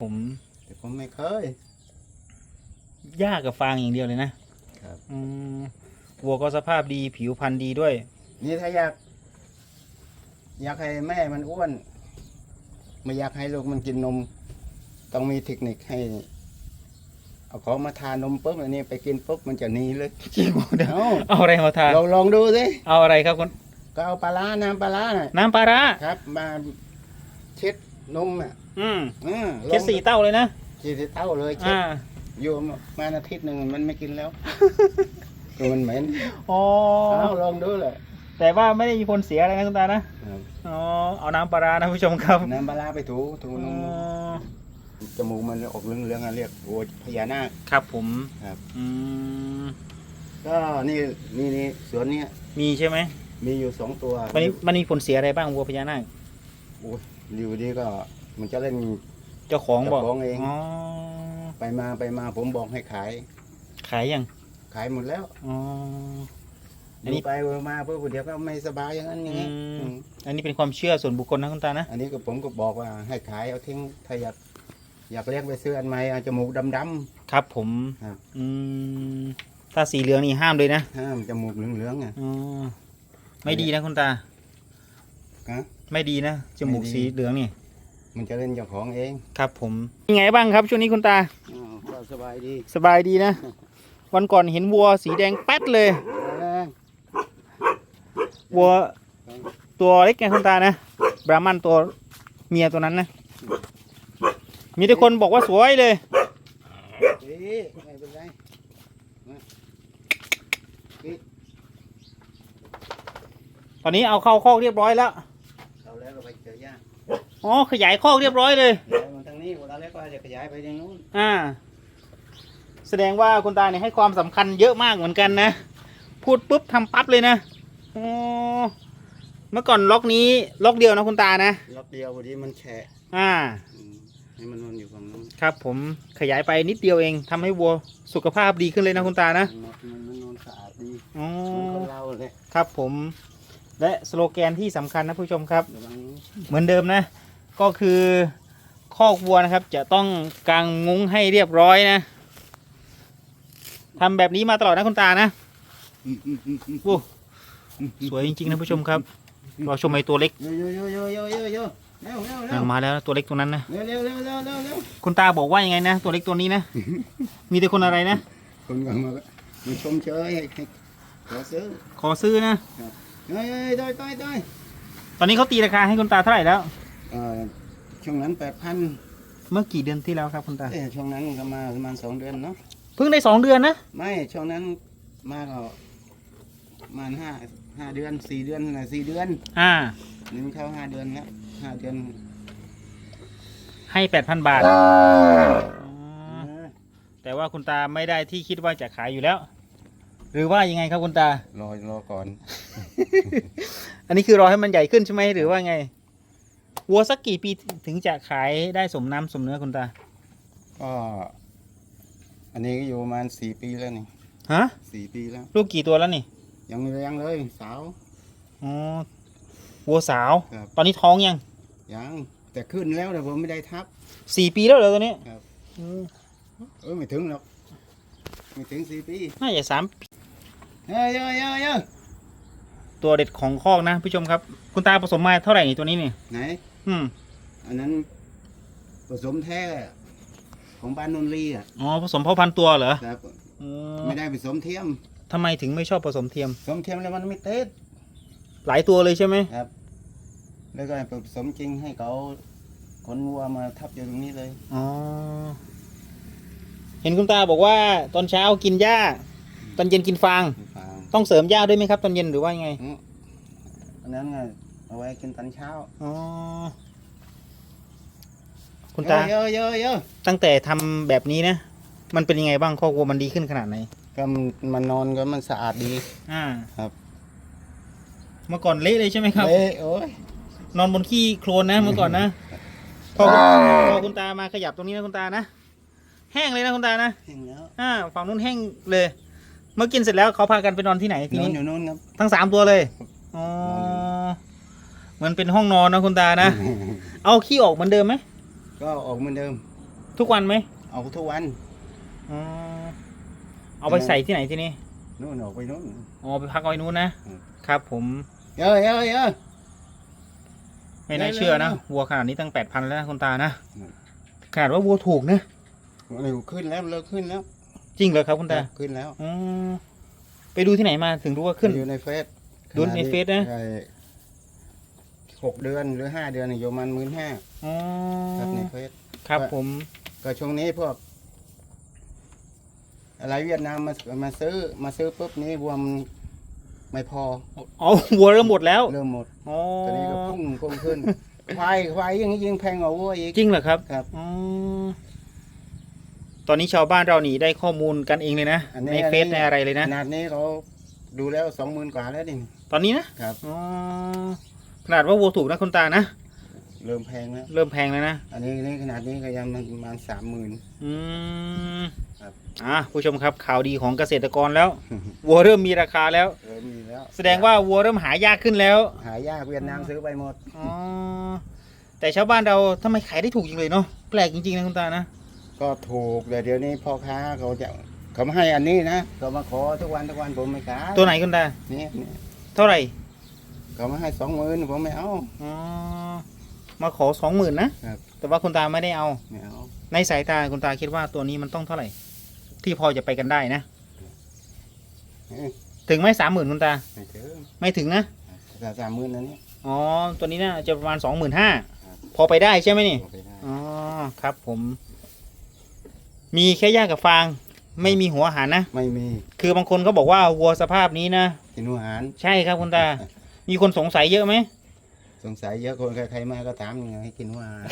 ผม แต่ผมไม่เคย หญ้ากับฟางอย่างเดียวเลยนะครับ อืมวัวก็สภาพดีผิวพรรณดีด้วย นี่ถ้าอยาก อยากให้แม่มันอ้วน ไม่อยากให้ลูกมันกินนม ต้องมีเทคนิคให้ เอาของมาทานนมปุ๊บอันนี้ไปกินปุ๊บมันจะหนีเลยจริงเดี๋ยวเอา เอาอะไรมาทานลองลองดูสิเอาอะไรครับคุณก็เอาปลาร้าน้ำปลาร้าน่ะน้ำปลาร้า ครับ มาเช็ดนมอะ อืมอืมเจ็ดสี่เต้าเลยนะเช็ดเต้าเลยเช็ดอ่าอยู่มาอาทิตย์หนึ่งมันไม่กินแล้วคือมันเหม็นอ๋อเอาลองดูเลยแต่ว่าไม่ได้มีผลเสียอะไรนะคุณตานะครับอ๋อเอาน้ำปลาร้านะผู้ชมครับน้ำปลาร้าไปถูถูอ๋นมอจมูกมันออกเหลืองๆอะเรียกโอ้พญานาค ครับผมครับ อืมก็นี่นี่นี่สวนเนี้ยมีใช่ไหมมีอยู่สองตัวมันมีมันมีผลเสียอะไรบ้างวัวพญานาคโอ้ยอยู่ดีก็ มันจะเล่น เจ้าของบอกเจ้าของเอง อ๋อไปมาไปมาผมบอกให้ขาย ขายยังขายหมดแล้วอ๋อ อัอนนี้ยู่ไปมาเพื่อเดี๋ยวก็ไม่สบายอย่างนั้นอย่างนี้อืม อืมอันนี้เป็นความเชื่อส่วนบุคคลนะคุณตานะอันนี้ก็ผมก็บอกว่าให้ขายเอาทิ้งถ้าอยากอยากเลี้ยงไปซื้ออันใหม่เอาจมูกดำ ครับ ผมครับ อืมถ้าสีเหลืองนี่ห้ามเลยนะๆห้ามจมูกเหลืองๆอะ อ๋อไม่ดีนะคุณตา ฮะไม่ดีนะจมูกไม่ดี สีเหลืองนี่ มันจะเล่นเจ้าของเองครับผมยังไงบ้างครับช่วงนี้คุณตาอ๋อก็สบายดีสบายดีนะ วันก่อนเห็นวัวสีแดงแป๊ดเลยเออวัวตัวเล็กไงคุณตานะบราหมันตัวเมียตัวนั้นนะ มีแต่คนบอกว่าสวยเลยเอ๊ะไม่เป็นไรมาปิดตอนนี้เอาเข้าคอกเรียบร้อยแล้ว เอาแล้วเราไปเจอย่า อ๋อขยายคอกเรียบร้อยเลยขยายมาทางนี้เวลาแล้วก็จะขยายไปทางนู้นอ่า แสดงว่าคุณตาเนี่ยให้ความสำคัญเยอะมากเหมือนกันนะ พูดปุ๊บทำปั๊บเลยนะอ๋อเมื่อก่อนล็อกนี้ล็อกเดียวนะคุณตานะ ล็อกเดียวพอดีมันแฉะอ่า อืมให้มันนอนอยู่ฝั่งนู้นครับผมขยายไปนิดเดียวเองทำให้วัวสุขภาพดีขึ้นเลยนะคุณตานะมันมันนอนสะอาดดีอ๋อเหมือนคนเราเลยครับผม และสโลแกนที่สำคัญนะผู้ชมครับ ระวังนู้นเหมือนเดิมนะ ก็คือคอกวัวนะครับจะต้องกางมุ้งให้เรียบร้อยนะทำแบบนี้มาตลอดนะคุณตานะอืมอืมอืมอืมโอ้สวยจริงๆนะผู้ชมครับเราชมไอ้ตัวเล็กโยโยโยโยโยโยโยเร็วเร็วเร็นั่วนมาแล้วนะตัวเล็กตัวนั้นนะเร็วเร็วเร็วเร็วเร็วเร็วคุณตาบอกว่ายังไงนะตัวเล็กตัวนี้นะมีแต่คนอะไรนะคนก็มามาชมเชยให้ให้ขอซื้อขอซื้อนะเฮ้ยเฮ้ยได้ได้ได้ตอนนี้เขาตีราคาให้คุณตาเท่าไหร่แล้ว เอ่อช่วงนั้นแปดพันเมื่อกี่เดือนที่แล้วครับคุณตาเอ้ยช่วงนั้นก็มาประมาณสองเดือนเนาะเพิ่งได้สองเดือนนะ ไม่ช่วงนั้นมาก็ประมาณห้าห้าเดือนสี่เดือนนะสี่เดือนอ่า นี่มันเข้าห้าเดือนแล้วห้าเดือนให้แปดพันบาทเอแต่ว่าคุณตาไม่ได้ที่คิดว่าจะขายอยู่แล้ว หรือว่ายังไงครับคุณตา รอรอก่อน อันนี้คือรอให้มันใหญ่ขึ้นใช่ไหมหรือว่าไง วัวสักกี่ปีถึงจะขายได้สมน้ำสมเนื้อคุณตา ก็ อันนี้ก็อยู่ประมาณสี่ปีแล้วนี่ฮะ สี่ปีแล้ว ลูกกี่ตัวแล้วนี่ ยังไม่แรงเลยสาว อ๋อ วัวสาว ครับ ตอนนี้ท้องยังยังแต่ขึ้นแล้วแต่ผมไม่ได้ทับ สี่ปีแล้วเหรอตัวนี้ครับ อืมเออไม่ถึงหรอกไม่ถึงสี่ปีน่าจะสามเฮ้ยเฮ้ยเฮ้ยเฮ้ยตัวเด็ดของคอกนะผู้ชมครับ คุณตาผสมมาเท่าไหร่นี่ตัวนี้นี่ไหน อืมอันนั้นผสมแท้ของบ้านนนทรีอะอ๋อผสมพ่อพันธุ์ตัวเหรอครับอ๋อไม่ได้ผสมเทียมทำไมถึงไม่ชอบผสมเทียม ผสมเทียมแล้วมันไม่เต้นหลายตัวเลยใช่ไหมครับ แล้วก็ผสมจริงให้เขาขนวัวมาทับอยู่ตรงนี้เลย อ๋อเห็นคุณตาบอกว่า ตอนเช้ากินหญ้า ตอนเย็นกินฟาง ฟางต้องเสริมหญ้าด้วยไหมครับ ตอนเย็นหรือว่ายังไงอืมอันนั้นไง เอาไว้กินตอนเช้าอ๋อคุณตาเยอะเยอะเยอะตั้งแต่ทำแบบนี้นะ มันเป็นยังไงบ้างครอบครัวมันดีขึ้นขนาดไหน ก็มันมันนอนก็มันสะอาดดี อ่าครับ เมื่อก่อนเละเลยใช่ไหมครับเอ้ยโอ้ยนอนบนขี้โคลนนะเมื่อก่อนนะพอพอคุณตามาขยับตรงนี้นะคุณตานะแห้งเลยนะคุณตานะเห็นแล้วอ่าฝั่งนู้นแห้งเลย เมื่อกินเสร็จแล้วเขาพากันไปนอนที่ไหนทีนอนนี้อยู่นู้นครับทั้งสามตัวเลยอ๋อเห มือนเป็นห้องนอนนะคุณตานะ เอาขี้ออกเหมือนเดิมไหม ก็ออกเหมือนเดิมอทุกวันไหมเอาทุกวันอ๋อเอาไปใส่ที่ไหนที่นี่นู่นออกไปนู่น อ๋อไปพักเอาไว้นู้นนะอืมครับผมเอ้ยเอ้ยเอ้ยไม่น่าเร็วๆเชื่อนะเร็ววัวขนาดนี้ตั้งแปดพันแล้วนะคุณตานะอืมขนาดว่าวัวถูกนะเร็วขึ้นแล้วเลิกขึ้นแล้ว จริงเหรอครับคุณตาขึ้นแล้วอ๋อไปดูที่ไหนมาถึงรู้ว่าขึ้นอยู่ในเฟซดูในเฟซนะไอ้ หกเดือนหรือห้าเดือนเนี่ยอยู่ประมันหมื่นห้าอ๋อครับในเฟซ ครับว่าผม ก็ช่วงนี้พวก อะไรเวียดนามมามาซื้อมาซื้อปุ๊บนี้วัวมันไม่พออ๋อวัวเริ่มหมดแล้วเริ่มหมดอ๋อตอนนี้ก็พุ่งพุ่งขึ้น ควายควายยิ่งยิ่งแพงกว่าวัวอีก จริงเหรอครับครับอ๋อตอนนี้ชาวบ้านเราหนีได้ข้อมูลกันเองเลยนะ อันนี้ในเฟซอันนี้ในอะไรเลยขนะ นาดนี้เขาดูแล้วสองหมื่นกว่าแล้วดิตอนนี้นะครับ อ๋อข นาดว่าวัวถูกนะคุณตานะ เริ่มแพงแล้ว เริ่มแพงแล้วนะ อันนี้นี่ขนาดนี้ก็ยังประมาณสามหมื่น อืมครับ อะผู้ชมครับข่าวดีของเกษตรกรแล้ว วัวเริ่มมีราคาแล้ว เริ่มมีแล้วแสดงว่าวัวเริ่มหายากขึ้นแล้ว หายากเวียดนามซื้อไปหมด อ๋อ แต่ชาวบ้านเราทำไมขายได้ถูกจริงเลยเนาะ แปลกจริงๆนะคุณตานะ ก็ถูกแต่เดี๋ยวนี้พ่อค้าเขาจะเขามาให้อันนี้นะเขามาขอทุกวันทุกวันผมไม่ขายตัวไหนคุณตา นี่นี่เท่าไหร่ เขามาให้สองหมื่นผมไม่เอา อ๋อมาขอสองหมื่นนะครับ แต่ว่าคุณตาไม่ได้เอา ไม่เอาในสายตาคุณตาคิดว่าตัวนี้มันต้องเท่าไหร่ ที่พอจะไปกันได้นะ เอ้ยถึงไหมสามหมื่นคุณตา ไม่ถึงไม่ถึงนะ แต่สามหมื่นนั้นนี่ อ๋อ ตัวนี้น่าจะประมาณสองหมื่นห้าครับพอไปได้ใช่ไหมนี่ เอาไปได้อ๋อ ครับผม มีแค่หญ้ากับฟาง ไม่มีหัวอาหารนะ ไม่มีคือบางคนก็บอกว่าวัวสภาพนี้นะ กินอาหาร ใช่ครับคุณตา มีคนสงสัยเยอะไหม สงสัยเยอะคนใครๆมาก็ถามยังไงให้กินหัวอาหาร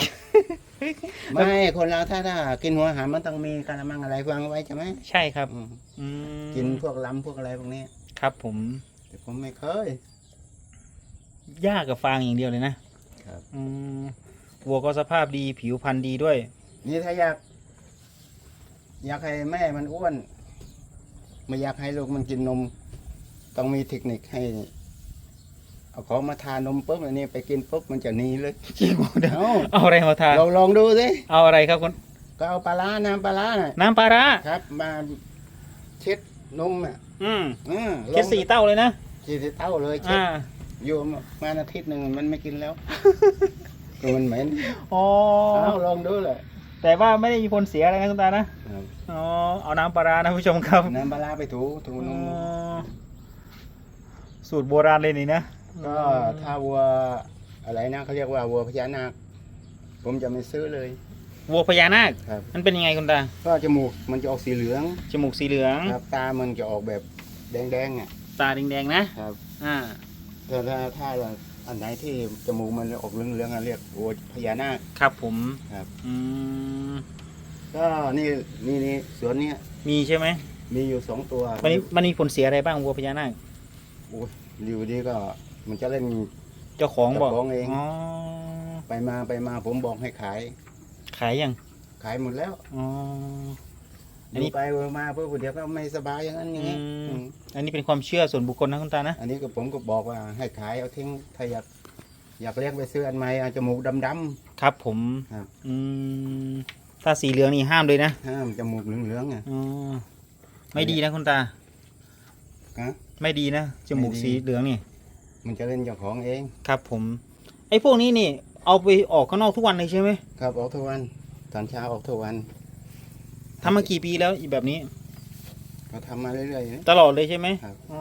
ไม่คนเราถ้าถ้ากินหัวอาหารมันต้องมีกระมังอะไรวางไว้ใช่ไหมใช่ครับอืมอืมกินพวกล้ำพวกอะไรพวกนี้ครับผม แต่ผมไม่เคยหญ้ากับฟางอย่างเดียวเลยนะครับ อืมวัวก็สภาพดีผิวพรรณดีด้วย นี่ถ้าอยาก อยากให้แม่มันอ้วน ไม่อยากให้ลูกมันกินนม ต้องมีเทคนิคให้ เอาของมาทานนมปุ๊บอันนี้ไปกินปุ๊บมันจะหนีเลยจริงเดี๋ยวเอาเอาอะไรมาทานเราลองดูสิเอาอะไรครับคุณก็เอาปลาร้าน้ำปลาร้าน่ะน้ำปลาร้าครับมาเช็ดนมอะอืมอืมแค่สี่เต้าเลยนะเช็ดเต้าเลยเช็ดอ่าอยู่มาอาทิตย์หนึ่งมันไม่กินแล้วก็มันเหม็นอ๋อเอาลองดูเลยแต่ว่าไม่ได้มีผลเสียอะไรนะคุณตานะอ๋อ เอาน้ำปลาร้านะผู้ชมครับน้ำปลาร้าไปถูถูนอ๋มอสูตรโบราณเลยนี่นะ ก็ถ้าวัวอะไรนะเขาเรียกว่าวัวพญานาค ผมจะไม่ซื้อเลย วัวพญานาค ครับ มันเป็นยังไงคุณตา ก็จมูกมันจะออกสีเหลืองจมูกสีเหลือง ครับตามันจะออกแบบแดงๆอะตาแดงๆนะ ครับอ่า แต่ถ้าถ้าอันไหนที่จมูกมันออกเหลืองๆอะเรียกวัวพญานาค ครับผมครับ อืม ก็นี่นี่นี่สวนเนี้ยมีใช่ไหมมีอยู่สองตัวมันมีมันมีผลเสียอะไรบ้างวัวพญานาค โอ้ยอยู่ดีก็ มันจะเล่น เจ้าของบอกเจ้าของเอง อ๋อไปมาไปมาผมบอกให้ขาย ขายยังขายหมดแล้วอ๋อ อันดูนี้ไปมาเพื่อเดี๋ยวก็ไม่สบายอย่างนั้นอย่างนี้อืมอืมอันนี้เป็นความเชื่อส่วนบุคคลนะคุณตานะอันนี้ก็ผมก็บอกว่าให้ขายเอาทิ้งถ้าอยากอยากเลี้ยงไปซื้ออันใหม่เอาจมูกดำ ครับ ผมครับ อืมถ้าสีเหลืองนี่ห้ามเลยนะๆห้ามจมูกเหลืองๆอะ อ๋อไม่ดีนะคุณตาฮะไม่ดีนะจมูกไม่ดี สีเหลืองนี่ มันจะเล่นเจ้าของเอง ครับผม ไอ้พวกนี้นี่ เอาไปออกข้างนอกทุกวันเลยใช่ไหมครับออกทุกวันตอนเช้าออกทุกวันทำมากี่ปีแล้วอีแบบนี้ ก็ทำมาเรื่อยๆนะ ตลอดเลยใช่ไหมครับ อ๋อ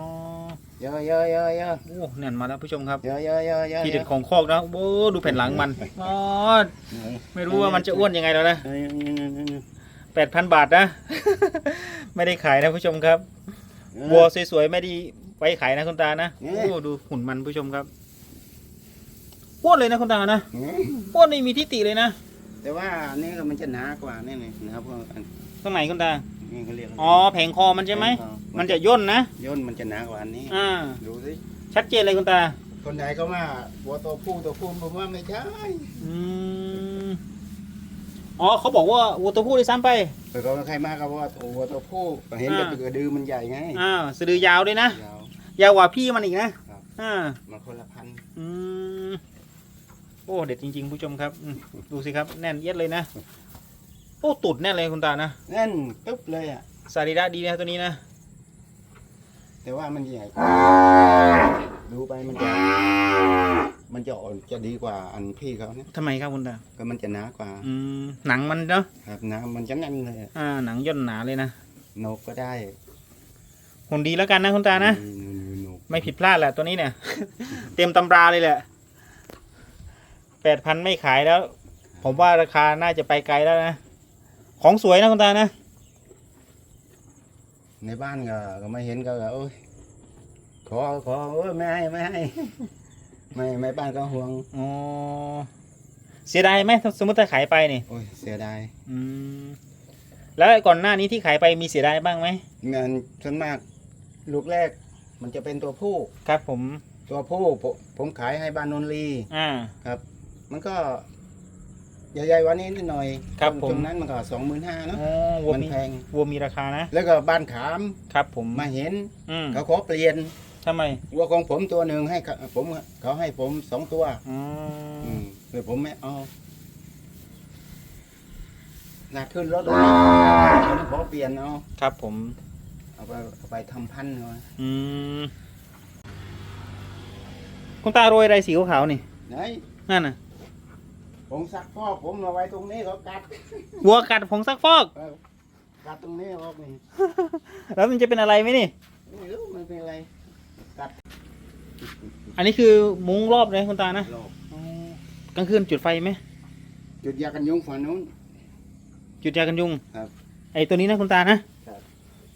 เยอะเยอะเยอะเยอะโอ้แน่นมาแล้วผู้ชมครับ เยอะเยอะเยอะเยอะทีเด็ดของคอกนะโอ้ดูแผ่นหลังมันอ๋อไม่รู้ว่ามันจะอ้วนยังไงแล้วนะเออแปดพันบาทนะ ไม่ได้ขายนะผู้ชมครับวัวสวยๆไม่ได้ ไว้ขายนะคุณตานะนี่โอ้ดูหุ่นมันผู้ชมครับอ้วนเลยนะคุณตานะอืมอ้วนไม่มีทิฏฐิเลยนะ แต่ว่าอันนี่ก็มันจะหนากว่านี่นี่หนาพวกอันตรงไหนคุณตานี่เขาเรียกะไรอ๋อแผงคอมันใช่ไหมแผงคอมันจะย่นนะย่นมันจะหนากว่าอันนี้อ่าดูสิชัดเจนเลยคุณตา คนไหนเขาว่าหัวตัวผู้ตัวผู้ผมว่าไม่ใช่อืมอ๋อเขาบอกว่าวัวตัวผู้ด้วยซ้ำไปแต่เขาใครมาก็ว่าหัวตัวผู้เห็นอ่าแต่กระดือมันใหญ่ไงอ่าวสะดือยาวด้วยนะยาว ยาวกว่าพี่มันอีกนะครับอ่ามันคนละพันธุ์อืมโอ้เด็ดจริง ๆ ผู้ชมครับอืมดูสิครับแน่นเอียดเลยนะโอ้ตุดแน่เลยคุณตานะแน่นปึ๊บเลยอะ สารีระดีนะตัวนี้นะแต่ว่ามันใหญ่ดูไปมันจะมันจะอ่อนจะดีกว่าอันพี่เขาเนี่ยทำไมครับคุณตาก็มันจะหนากว่าอืมหนังมันเนาะครับน้ำมันจะแน่นเลยอะอ่าหนังย่นหนาเลยนะนกก็ได้หุ่นดีแล้วกันนะคุณตานะมีนก ไม่ผิดพลาดแหละตัวนี้เนี่ย เต็มตำราเลยแหละแปดพันไม่ขายแล้ว ผมว่าราคาน่าจะไปไกลแล้วนะ ของสวยนะคุณตานะ ในบ้านก็ก็ไม่เห็นก็ก็โอ้ยขอขอโอ้ยไม่ให้ไม่ให้ไม่ไม่บ้านก็ห่วงอ๋อ เสียดายไหมถ้าสมมติถ้าขายไปนี่ โอ้ยเสียดายอืม แล้วก่อนหน้านี้ที่ขายไปมีเสียดายบ้างไหม งานส่วนมาก ลูกแรก มันจะเป็นตัวผู้ ครับผม ตัวผู้ผมผมขายให้บ้านนนทรีอ่า ครับ มันก็ใหญ่ๆวันนี้นิดหน่อยครับผม ตรงนั้นมันก็สองหมื่นห้าเนาะอ๋อวัวมันมีแพง วัวมีราคานะ แล้วก็บ้านขามครับผม มาเห็นอืมเขาขอเปลี่ยนทำไมวัวของผมตัวหนึ่งให้เขาผมเขาให้ผมสองตัว อ๋ออืมเลยผมไม่เอาหนักขึ้นรถเลยผมขอเปลี่ยนเอา ครับผม เอาไปเอาไปทำพันธุ์เอาอืมคุณตาโรยอะไรสีขาวๆนี่ไหนนั่นน่ะผมซักฟอกผมเอาไว้ตรงนี้เขากัดวัวกัดผงซักฟอก เออกัดตรงนี้ออกนี่แล้วมันจะเป็นอะไรไหมนี่ ไม่รู้มันเป็นอะไรอันนี้คือมุ้งรอบเลยคุณตานะหลอกอ๋อกลางคืนจุดไฟไหมจุดยากันยุงฝั่งนู้น จุดยากันยุงครับ ไอ้ตัวนี้นะคุณตานะครับ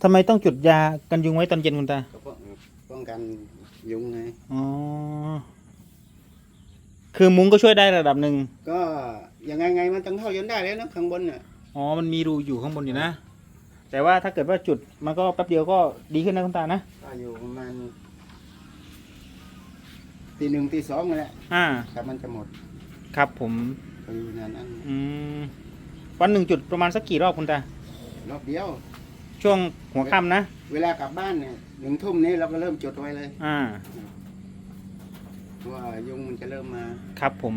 ทำไมต้องจุดยากันยุงไว้ตอนเย็นคุณตา ก็ป้องป้องกันยุงไง อ๋อ คือมุ้งก็ช่วยได้ระดับหนึ่ง ก็ยังไงไงมันต้องเท่ายันได้แล้วนะข้างบนน่ะอ๋อ มันมีรูอยู่ข้างบนอยู่นะ แต่ว่าถ้าเกิดว่าจุดมันก็แป๊บเดียวก็ดีขึ้นนะคุณตานะ ก็อยู่ประมาณตีหนึ่งตีสองนั่นแหละอ่า ครับมันจะหมดครับผม ก็อยู่นานนั้นอืม วันหนึ่งจุดประมาณสักกี่รอบคุณตา รอบเดียว ช่วงหัวค่ำนะ เวลากลับบ้านเนี่ยหนึ่งทุ่มนี้เราก็เริ่มจดไว้เลยอ่า ว่ายุงมันจะเริ่มมา ครับผม